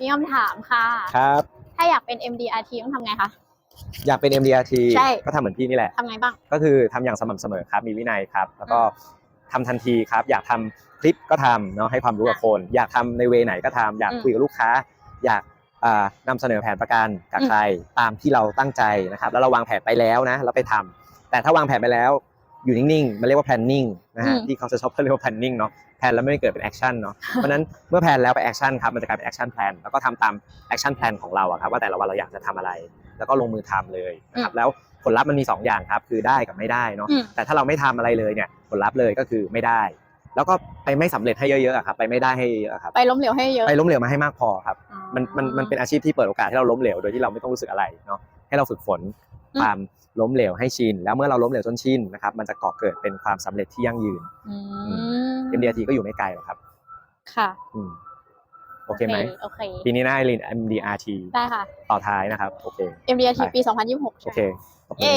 มีคำถามค่ะ ครับ ถ้าอยากเป็น MDRT ต้องทำไงคะ อยากเป็น MDRT ใช่ ก็ทำเหมือนพี่นี่แหละ ทำไงบ้าง ก็คือทำอย่างสม่ำเสมอครับ มีวินัยครับ แล้วก็ทำทันทีครับ อยากทำคลิปก็ทำเนาะให้ความรู้กับคน อยากทำในเวไหนก็ทำอยากอืมคุยกับลูกค้า อยากอ่านำเสนอแผนประกันกับอืม ใครตามที่เราตั้งใจนะครับ แล้วเราวางแผนไปแล้วนะเราไปทำแต่ถ้าวางแผนไปแล้ว อยู่นิ่งๆ มันเรียกว่า planning นะฮะอืมที่เขาจะชอบเรียกว่า planning เนาะแผนแล้วไม่เกิดเป็น action เนาะ เพราะฉะนั้นเมื่อแผนแล้วไป action ครับ มันจะกลายเป็น action plan แล้วก็ทำตาม action plan ของเราอะครับว่าแต่ละวันเราอยากจะทำอะไร แล้วก็ลงมือทำเลยนะครับแล้วผลลัพธ์มันมีสองอย่างครับ คือได้กับไม่ได้เนาะอืมแต่ถ้าเราไม่ทำอะไรเลยเนี่ย ผลลัพธ์เลยก็คือไม่ได้ แล้วก็ไปไม่สำเร็จให้เยอะๆอะครับ ไปไม่ได้ให้เยอะๆครับ ไปล้มเหลวให้เยอะ ไปล้มเหลวมาให้มากพอครับอ๋อมันมันมันเป็นอาชีพที่เปิดโอกาสให้เราล้มเหลวโดยที่เราไม่ต้องรู้สึกอะไรเนาะ ให้เราฝึกฝนอืม ความล้มเหลวให้ชิน แล้วเมื่อเราล้มเหลวจนชินนะครับมันจะก่อเกิดเป็นความสำเร็จที่ยั่งยืนอืม MDRT ก็อยู่ไม่ไกลหรอกครับ ค่ะอืมโอเคไหมโอเคปีนี้นะไอริน MDRT ได้ค่ะ ต่อท้ายนะครับ โอเค MDRT ไปปี 2026 โอเคขอบคุณเย้